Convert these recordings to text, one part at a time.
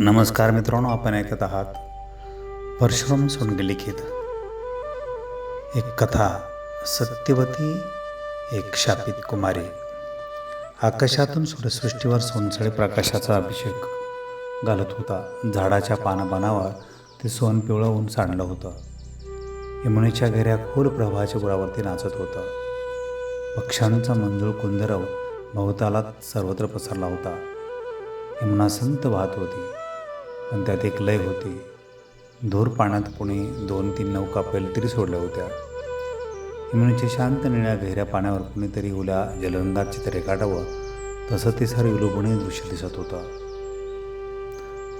नमस्कार मित्रांनो आपण ऐकत आहात परशुराम सोंडगे लिखित. एक कथा सत्यवती एक शापित कुमारी. आकाशातून सूर्यसृष्टीवर सोनसळे प्रकाशाचा अभिषेक घालत होता. झाडाच्या पानापानावर ते सोन पिवळं ऊन सांडलं होतं. यमुनेच्या घेऱ्या खोल प्रवाहाच्या गुळावरती नाचत होतं. पक्ष्यांचा मंजूळ कुंदरव भवतालात सर्वत्र पसरला होता. यमुना संत वाहत होती. पण त्यात एक लय होती. धूर पाण्यात कोणी दोन तीन नौका तरी सोडल्या होत्या. यमुनेच्या शांत निळ्या गहिऱ्या पाण्यावर कुणीतरी उल्या जलंदार चित्र रेखाटावं तसं ते सारे विलोभनीय दृश्य दिसत होतं.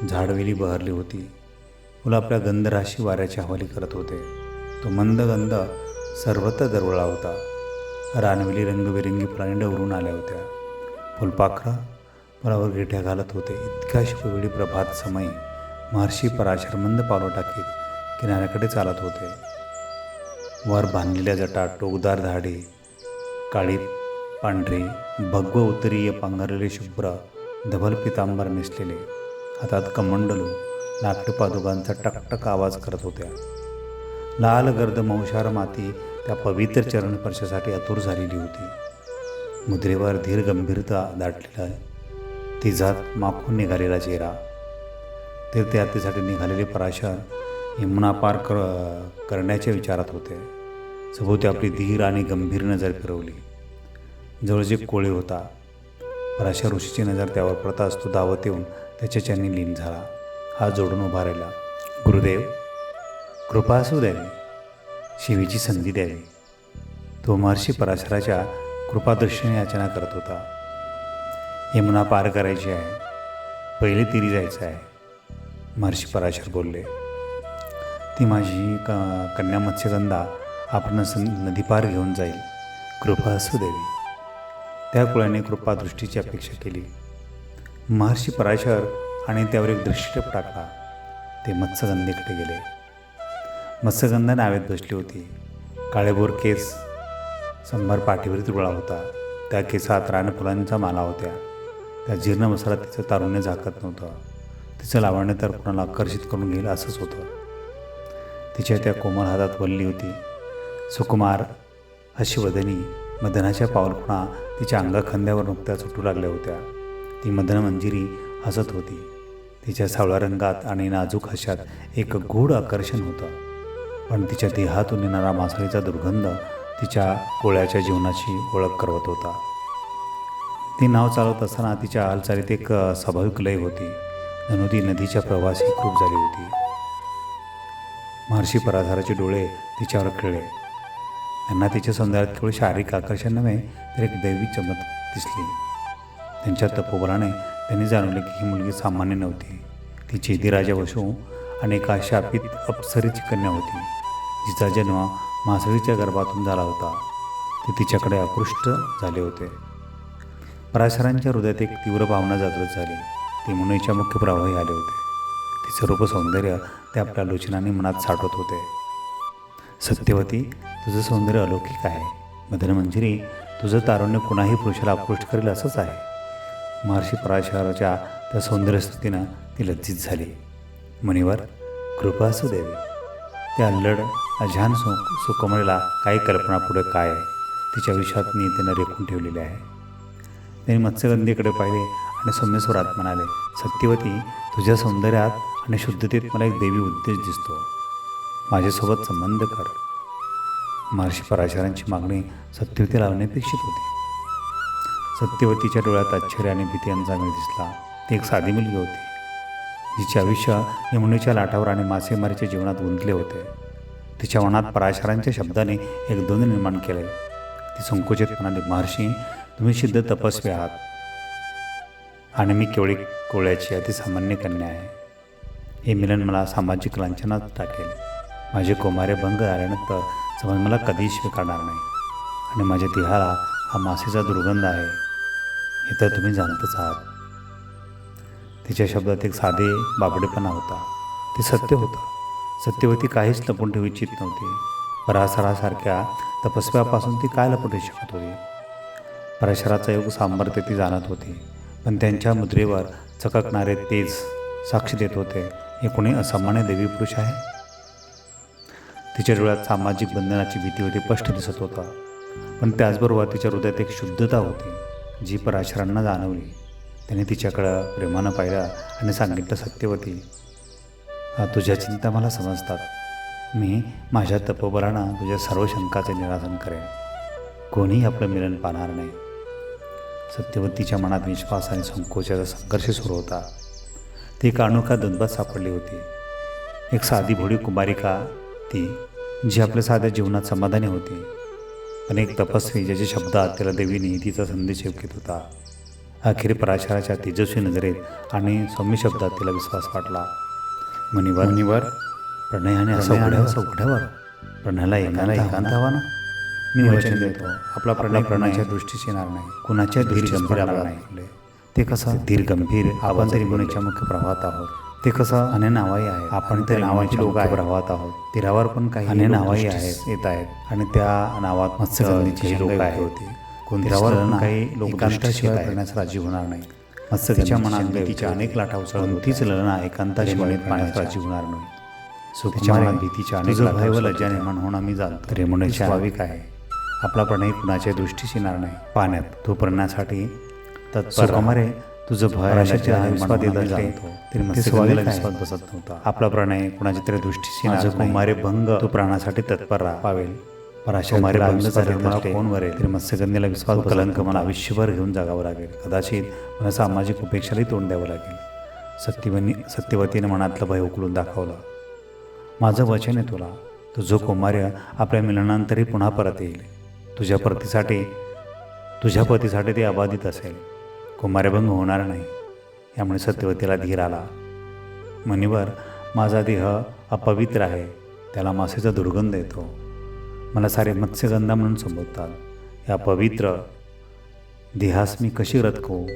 झाडवेली बहरली होती. मुलं आपल्या गंधराशी वाऱ्याची हवाली करत होते. तो मंद गंध सर्वत्र दरवळा होता. रानवेली रंगबिरंगी प्राणी डवरून आल्या होत्या. फुलपाखरं परावर गिठ्या घालत होते. इतक्या शुभवेळी प्रभात समय महर्षी पराशरमंद पावलं टाकीत किनाऱ्याकडे चालत होते. वर बांधलेल्या जटा टोकदार झाडे काळी पांढरी भगव उत्तरीय पांघरलेले शुभ्र धबल पितांबर नेसलेले हातात कमंडलू लाकडी पादुकांचा टकटक आवाज करत होत्या. लाल गर्द मौशार माती त्या पवित्र चरणस्पर्शासाठी आतुर झालेली होती. मुद्रेवर धीर गंभीरता दाटलेला तिझात माखून निघालेला चेहरा. तीर्थयात्रेसाठी निघालेले पराशर यमुना पार कर करण्याच्या विचारात होते. सभोवती आपली धीर आणि गंभीर नजर फिरवली. जवळचे कोळी होता पराशर ऋषीची नजर त्यावर पडताच तो धावत येऊन त्याच्या चरणी लीन झाला. हात जोडून उभा राहिला. गुरुदेव कृपा असू द्यावी. शिवीची संधी द्यावी. तो महर्षी पराशराच्या कृपादृष्टीने याचना करत होता. यमुना पार करायची आहे. पहिले तिरी जायचं आहे. महर्षी पराशर बोलले ती माझी क कन्या मत्स्यगंधा आपण नदी पार घेऊन जाईल. कृपा असू देवी. त्या कुळाने कृपादृष्टीची अपेक्षा केली. महर्षी पराशर आणि त्यावर एक दृष्टिक्षेप टाकला. ते मत्स्यगंधेकडे गेले. मत्स्यगंधा नावेत बसली होती. काळेभोर केस संभार पाठीवर तुळा होता. त्या केसात रानफुलांचा माला होत्या. त्या जीर्ण मसाला तिचं तारुण्य झाकत नव्हतं. तिचं लावण्य तर कोणाला आकर्षित करून घेईल असंच होतं. तिच्या त्या कोमल हातात वल्ली होती. सुकुमार अशी वदनी मदनाच्या पावलखुणा तिच्या अंगखांद्यावर नुकत्या सुटू लागल्या होत्या. ती मदन मंजिरी हसत होती. तिच्या सावळ्या रंगात आणि नाजूक हशात एक गूढ आकर्षण होतं. पण तिच्या देहातून येणारा मासळीचा दुर्गंध तिच्या कोळ्याच्या जीवनाची ओळख करवत होता. ती नाव चालवत असताना तिच्या हालचालीत एक स्वाभाविक लय होती. जणू ती नदीच्या प्रवासी खूप झाली होती. महर्षी पराधाराचे डोळे तिच्यावर खेळले. त्यांना तिच्या सौंदर्यात केवळ शारीरिक आकर्षण नव्हे तर एक दैवी चमक दिसली. त्यांच्या तपोबलाने त्यांनी जाणवले की ही मुलगी सामान्य नव्हती. ती चेदी राजा आणि एका शापित अप्सरीची कन्या होती जिचा जन्म मासळीच्या गर्भातून झाला होता. ते तिच्याकडे आकृष्ट झाले होते. पराशरांच्या हृदयात एक तीव्र भावना जागृत झाली. ते मुनीच्या मुख्य प्रवाही आले होते. तिचं रूप सौंदर्य ते आपल्या लोचनाने मनात साठवत होते. सत्यवती तुझं सौंदर्य अलौकिक आहे. मदन मंजिरी तुझं तारुण्य कुणाही पुरुषाला आकृष्ट करेल असंच आहे. महर्षी पराशराच्या त्या सौंदर्य स्थितीनं ती लज्जित झाली. मणिवर कृपा असू देवी. त्या अल्लड अजान सु सुकमळेला काही कल्पना पुढे काय आहे? तिच्या विश्वात तिनं रेखून ठेवलेली आहे. त्यांनी मत्स्यगंधीकडे पाहिले आणि सौम्य स्वरात म्हणाले सत्यवती तुझ्या सौंदर्यात आणि शुद्धतेत मला एक देवी उद्देश दिसतो. माझ्यासोबत संबंध कर. महर्षी पराशरांची मागणी सत्यवतीला अनपेक्षित अपेक्षित होती. सत्यवतीच्या डोळ्यात आश्चर्य आणि भीती यांचा मेळ दिसला. ती एक साधी मुलगी होती जिचे आयुष्य यमुनेच्या लाटावर आणि मासेमारीच्या जीवनात गुंतले होते. तिच्या मनात पराशरांच्या शब्दाने एक द्वंद्व निर्माण केले. ती संकुचित म्हणाली महर्षी तुम्ही सिद्ध तपस्वी आहात. आणि मी केवळी कोळ्याची अतिसामान्य कन्या आहे. हे मिलन मला सामाजिक लांछनात टाकेल. माझे कोमारे भंग झाल्यानंतर समज मला कधीही स्वीकारणार नाही. आणि माझ्या देहाला हा मासेचा दुर्गंध आहे. हे तर तुम्ही जाणतच आहात. तिच्या शब्दात एक साधे बाबडेपणा होता. ते सत्य होतं. सत्यवती काहीच लपून ठेवू इच्छित नव्हती. परासरासारख्या तपस्व्यापासून ती काय लपटू शकत होती? प्रशराचा योग सामर्थ्य ती जाणत होती. पण त्यांच्या मुद्रेवर चककणारे तेज साक्षी देत होते. हे कोणी असामान्य देवी पुरुष आहे? तिच्या डोळ्यात सामाजिक बंधनाची भीती होती स्पष्ट दिसत होता. पण त्याचबरोबर तिच्या हृदयात एक शुद्धता होती जी पराशरांना जाणवली. त्याने तिच्याकडं प्रेमानं पाहिलं आणि सांगितलं सत्यवती तुझ्या चिंता मला समजतात. मी माझ्या तपोबरानं तुझ्या सर्व शंकाचे निरासन करेन. कोणीही आपलं मिलन पाहणार नाही. सत्यवतीच्या मनात विश्वास आणि संकोचाचा संघर्ष सुरू होता. ती एक अनोखा द्वंद्वात सापडली होती. एक साधी भोळी कुमारिका ती जी आपल्या साध्या जीवनात समाधानी होती. पण एक तपस्वी ज्याच्या शब्दात त्याला देवीने तिचा संदेश ऐकत होता. अखेर पराशराच्या तेजस्वी नजरेत आणि सौम्य शब्दात तिला विश्वास वाटला. मुनिवर मुनिवर प्रणयाने असं उघड्यावर असं उघड्यावर. प्रणयाला एकाला एकांत हवा ना? मी वचन देतो. आपला प्रणय प्रणयाच्या दृष्टीस येणार नाही. कुणाच्या धीर गंभीर आला नाही. ते कसं धीर गंभीर आपण तरी गुन्हेच्या मुख्य प्रवाहात आहोत. ते कसं अने नावाही आहे आपण त्या नावाची लोक प्रवाहात आहोत. तीरावर पण काही अने नावाही आहेत. येत आहेत. आणि त्या नावात मत्स्यगंधीची लोक आहेत. होती. पण काही लोक दृष्टाशिवाय करण्यास राजी होणार नाही. मत्स्यगंधीच्या मनात भीतीच्या अनेक लाटा उसळून तीच ललना एकांताशिवाय पाण्यास राजी होणार नाही. सुखच्या मनात भीतीच्या अनेक भय व लज्जा निर्माण होणं मी जाणतो. रेमुने स्वाभाविक आहे. आपला प्रणय कुणाच्या दृष्टीस येणार नाही? पाण्यात तो प्रणयासाठी तत्पर अमरे तुझं भय लज्जा विश्वास येत असले तरी मत्स्यगंधीला विश्वास बसत नव्हता. आपला प्रणय कुणाच्या तरी दृष्टीस येणार कुमारे भंग. तो प्राणासाठी तत्पर राहा. पावेल. पराशर मारे भंग झाले मला कोण वरेल? तरी मत्स्यगंधीला विश्वास कलंक मला आयुष्यभर घेऊन जागावं लागेल. कदाचित मला सामाजिक उपेक्षालाही तोंड द्यावं लागेल. सत्यवनी सत्यवतीने मनातलं भय उकलून दाखवलं. माझं वचन आहे तुला. तुझं कुमार्य आपल्या मिलनानंतरही पुन्हा परत येईल. तुझ्या पतीसाठी तुझ्या पतीसाठी ते अबाधित असेल. कुमारभंग होणार नाही. यामुळे सत्यवतीला धीर आला. मनीवर माझा देह अपवित्र आहे. त्याला मासेचा दुर्गंध येतो. मला सारे मत्स्यगंधा म्हणून संबोधतात. या पवित्र देहास मी कशी रतकवू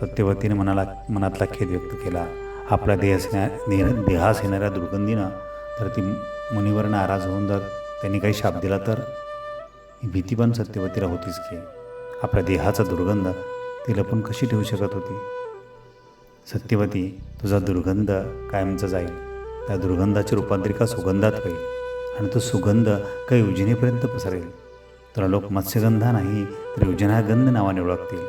सत्यवतीने मनाला मनातला खेद व्यक्त केला. आपल्या देहास देहास येणाऱ्या दुर्गंधीनं तर ती मुनीवर नाराज होऊन जर त्यांनी काही शाप दिला तर? ही भीती पण सत्यवतीला होतीच की? आपल्या देहाचा दुर्गंध ती लपून कशी ठेवू शकत होती? सत्यवती तुझा दुर्गंध कायमचा जाईल. त्या दुर्गंधाची रूपांतरिका सुगंधात होईल? आणि तो सुगंध काही उजनीपर्यंत पसरेल. तर लोक मत्स्यगंधा नाही तर उजनागंध नावाने ओळखतील.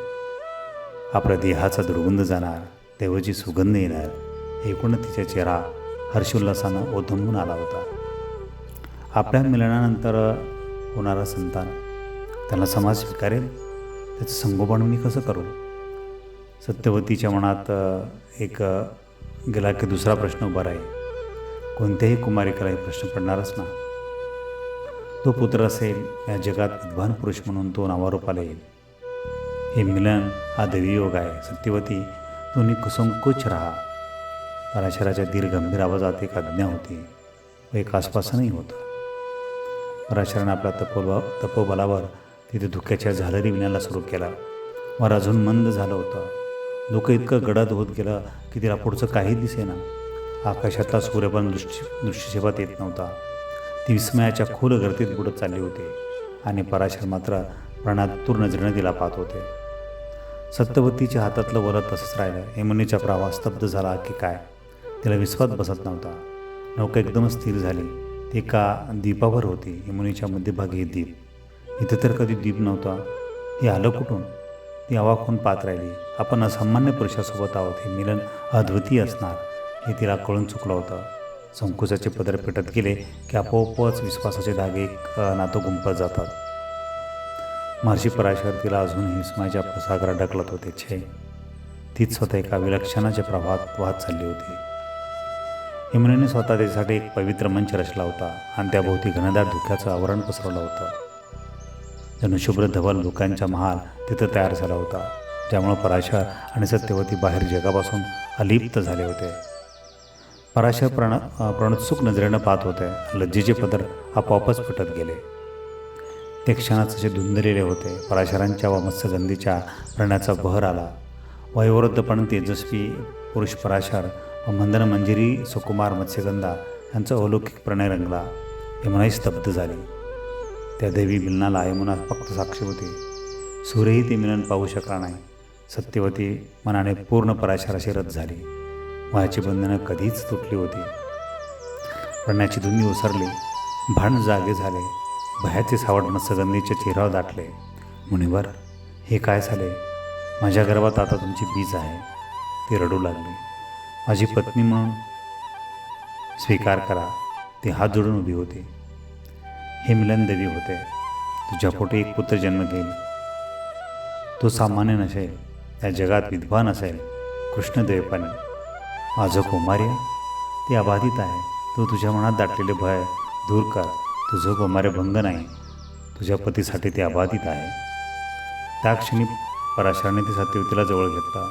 आपल्या देहाचा दुर्गंध जाणार तेव्हाची सुगंध येणार. एकूण तिचा चेहरा हर्षोल्लासानं ओथंबून आला होता. आपल्या मिलनानंतर होणारा संतान. त्याला समाज स्वीकारेल. त्याचं संगोपन मी कसं करू? सत्यवतीच्या मनात एक गेला की दुसरा प्रश्न उभा राहील. कोणत्याही कुमारिकेला हे प्रश्न पडणारच ना. तो पुत्र असेल या जगात विद्वान पुरुष म्हणून तो नावारूपाला येईल. हे मिलन हा दैवीयोग आहे. सत्यवती तुम्ही कुसंकोच राहा. पराशराच्या दीर गंभीर आवाजात एक आज्ञा होती. व एक आश्वासनही होतं. पराशरानं आपल्या तपोबा तपोबलावर तिथे धुक्याच्या झालरी विण्याला सुरू केला. वर अजून मंद झालं होतं. डोकं इतकं गडद होत गेलं की तिला पुढचं काही दिसेना. आकाशातला सूर्य पण दृष्टी दृष्टिक्षेपात येत नव्हता. ती विस्मयाच्या खोल गर्दीत बुडत चालली होती आणि पराशर मात्र प्राणात पूर्ण नजरेनं तिला पाहत होते. सत्यवतीच्या हातातलं वरत तसंच राहिलं. यमुनेचा प्रवास स्तब्ध झाला की काय? तिला विश्वास बसत नव्हता. नौका एकदम स्थिर झाली. एका दीपावर होती. यमुनेच्या मध्यभागी हे दीप. इथं तर कधी दीप नव्हता. हे आलं कुठून? ती आवाखून पात राहिली. आपण असामान्य पुरुषासोबत आहोत. हे मिलन अद्वितीय असणार. हे तिला कळून चुकलं होतं. संकोचाचे पदर पेटत गेले की आपोआपच विश्वासाचे धागे नातो गुंपत जातात. महर्षी पराशर तिला अजूनही विस्मयाच्या सागरात ढकलत होते. छे. तीच स्वतः एका विलक्षणाच्या प्रभावात वाहत चालली होती. यमुनेने स्वतः त्याच्यासाठी एक पवित्र मंच रचला होता आणि त्याभोवती घनदाट धुक्याचं आवरण पसरवलं होतं. जणू शुभ्र धवल लोकांचा महाल तिथं तयार झाला होता ज्यामुळं पराशर आणि सत्यवती बाहेर जगापासून अलिप्त झाले होते. पराशर प्रण प्रणोत्सुक नजरेनं पाहत होते लज्जेचे पदर आपोआपच फुटत गेले. ते क्षणात जसे धुंदलेले होते पराशरांच्या व मत्स्यगंधीच्या प्रणयाचा बहर आला. वयोवृद्धपण तेजस्वी पुरुष पराशर व मंदन मंजिरी सुकुमार मत्स्यगंधा यांचा अलौकिक प्रणय रंगला यमुनाही स्तब्ध झाली. त्या देवी मिलनाला यमुना फक्त साक्षी होते. सूर्यही ते मिलन पाहू शकला नाही. सत्यवती मनाने पूर्ण पराशराशी रथ झाली. वयाची बंधनं कधीच तुटली होती. रण्याची धुनी ओसरली. भांड जागे झाले. भयाचे सावट मत्सगंधीच्या चेहऱ्यावर दाटले. मुनिवर हे काय झाले? माझ्या गर्भात आता तुमची बीज आहे. ती रडू लागली. माझी पत्नी म्हणून स्वीकार करा. ती हात जोडून उभी होते. हे मिलन देवी होते. तुझ्या पोटी एक पुत्र जन्म घेईल. तो सामान्य नसेल. त्या जगात विद्वान असेल. कृष्णदेवपणे माझं कुमार्य ते अबाधित आहे. तू तुझ्या मनात दाटलेले भय दूर कर. तुझं कुमार्य भंग नाही. तुझ्या पतीसाठी ते अबाधित आहे. त्या क्षणी पराशराने ते सत्यवतीला जवळ घेतला.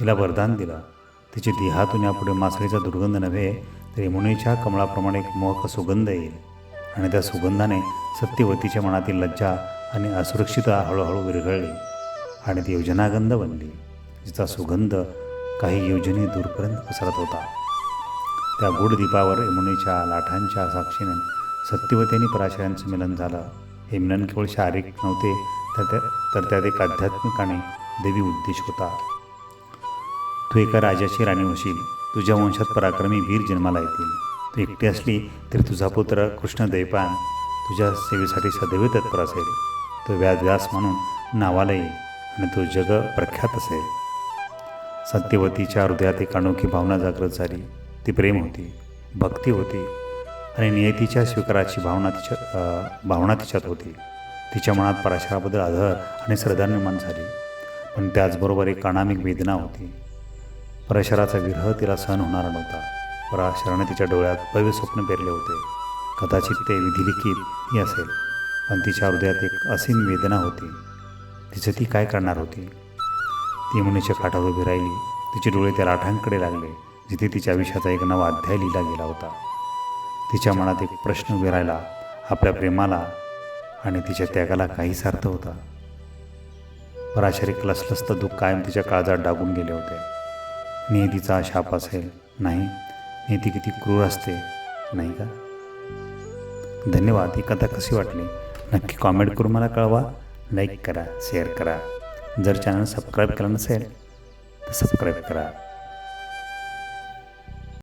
तिला वरदान दिला. तिच्या देहातून यापुढे मासळीचा दुर्गंध नव्हे तर यमुनेच्या कमळाप्रमाणे एक मोहक सुगंध येईल. आणि त्या सुगंधाने सत्यवतीच्या मनातील लज्जा आणि असुरक्षितता हळूहळू विरघळली आणि ती योजनागंध बनली जिचा सुगंध काही योजने दूरपर्यंत पसरत होता. त्या गुढ दीपावर यमुनेच्या लाटांच्या साक्षीने सत्यवती आणि पराशयांचं मिलन झालं. हे मिलन केवळ शारीरिक नव्हते तर त्या तर त्यात एक आध्यात्मिक आणि देवी उद्देश होता. तू एका राजाची राणी होशील. तुझ्या वंशात पराक्रमी वीर जन्माला येतील. तू एकटी असली तरी तुझा पुत्र कृष्ण दैपान तुझ्या सेवेसाठी सदैव तत्पर असेल. तो व्यास व्यास म्हणून नावाला येईल आणि तो जग प्रख्यात असेल. सत्यवतीच्या हृदयात एक अनोखी भावना जागृत झाली. ती प्रेम होती भक्ती होती आणि नियतीच्या स्वीकाराची भावना तिच्या भावना तिच्यात होती. तिच्या मनात पराशराबद्दल आदर आणि श्रद्धा निर्माण झाली. पण त्याचबरोबर एक अनामिक वेदना होती. पराशराचा विरह तिला सहन होणारा नव्हता. पराशराने तिच्या डोळ्यात भव्य स्वप्न पेरले होते. कदाचित ते विधिलिखित ही असेल पण तिच्या हृदयात एक असीम वेदना होती. तिचं ती काय करणार होती? ती मुनीच्या काठावर उभी राहिली. तिचे डोळे त्या लाठांकडे लागले जिथे तिच्या आयुष्याचा एक नवा अध्याय लिहिला गेला होता. तिच्या मनात एक प्रश्न उभे राहिला आपल्या प्रेमाला आणि तिच्या त्यागाला काही सार्थ होता. पराशरी लसलसतं दुःख कायम तिच्या काळजात डागून गेले होते. नियतीचा शाप असेल नाही. नियती किती क्रूर असते नाही का? धन्यवाद. ही कथा कशी वाटली? नक्की कॉमेंट करून मला कळवा. लाईक करा शेअर करा. जर चॅनल सबस्क्राईब केलं नसेल तर सबस्क्राईब करा.